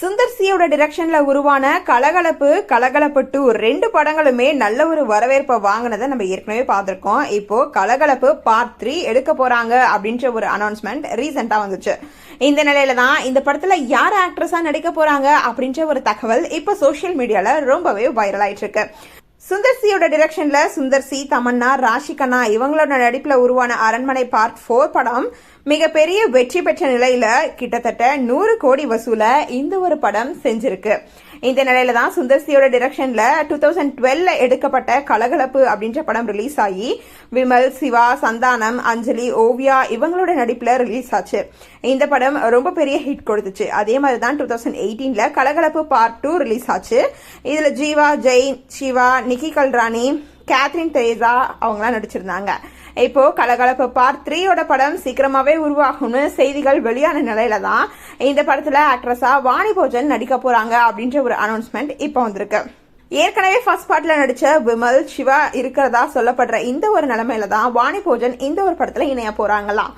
சுந்தர் சியோட டிரெக்ஷன்ல உருவான கலகலப்பு கலகலப்பு டூ ரெண்டு படங்களுமே நல்ல ஒரு வரவேற்பை வாங்கினதை நம்ம ஏற்கனவே பார்த்துருக்கோம். இப்போ கலகலப்பு பார்ட் த்ரீ எடுக்க போறாங்க அப்படின்ற ஒரு அனௌன்ஸ்மெண்ட் ரீசெண்டா வந்துச்சு. இந்த நிலையில தான் இந்த படத்துல யார் ஆக்ட்ரஸா நடிக்க போறாங்க அப்படின்ற ஒரு தகவல் இப்போ சோஷியல் மீடியால ரொம்பவே வைரல் ஆயிட்டு இருக்கு. சுந்தர்சியோட டிரெக்ஷன்ல சுந்தர் சி தமன்னா ராஷிகண்ணா இவங்களோட நடிப்புல உருவான அரண்மனை பார்ட் ஃபோர் படம் மிகப்பெரிய வெற்றி பெற்ற நிலையில கிட்டத்தட்ட நூறு கோடி வசூல இந்த ஒரு படம் செஞ்சிருக்கு. இந்த நிலையில தான் சுந்தர்சியோட டிரெக்ஷன்ல டூ தௌசண்ட் டுவெல்ல எடுக்கப்பட்ட கலகலப்பு அப்படின்ற படம் ரிலீஸ் ஆகி விமல் சிவா சந்தானம் அஞ்சலி ஓவியா இவங்களோட நடிப்புல ரிலீஸ் ஆச்சு. இந்த படம் ரொம்ப பெரிய ஹிட் கொடுத்துச்சு. அதே மாதிரி தான் டூ தௌசண்ட் எயிட்டீன்ல கலகலப்பு பார்ட் டூ ரிலீஸ் ஆச்சு. இதுல ஜீவா ஜெயின் சிவா நிக்கி கல்ராணி கேத்ரின் தெரேசா அவங்களாம் நடிச்சிருந்தாங்க. இப்போ கலகலப்பு பார்ட் த்ரீயோட படம் சீக்கிரமாவே உருவாகும்னு செய்திகள் வெளியான நிலையில தான் இந்த படத்துல ஆக்ட்ரஸா வாணி போஜன் நடிக்க போறாங்க அப்படின்ற ஒரு அனௌன்ஸ்மெண்ட் இப்போ வந்திருக்கு. ஏற்கனவே ஃபர்ஸ்ட் பார்ட்ல நடிச்ச விமல் சிவா இருக்கிறதா சொல்லப்படுற இந்த ஒரு நிலைமையில தான் வாணி போஜன் இந்த ஒரு படத்துல இணைய போறாங்களாம்.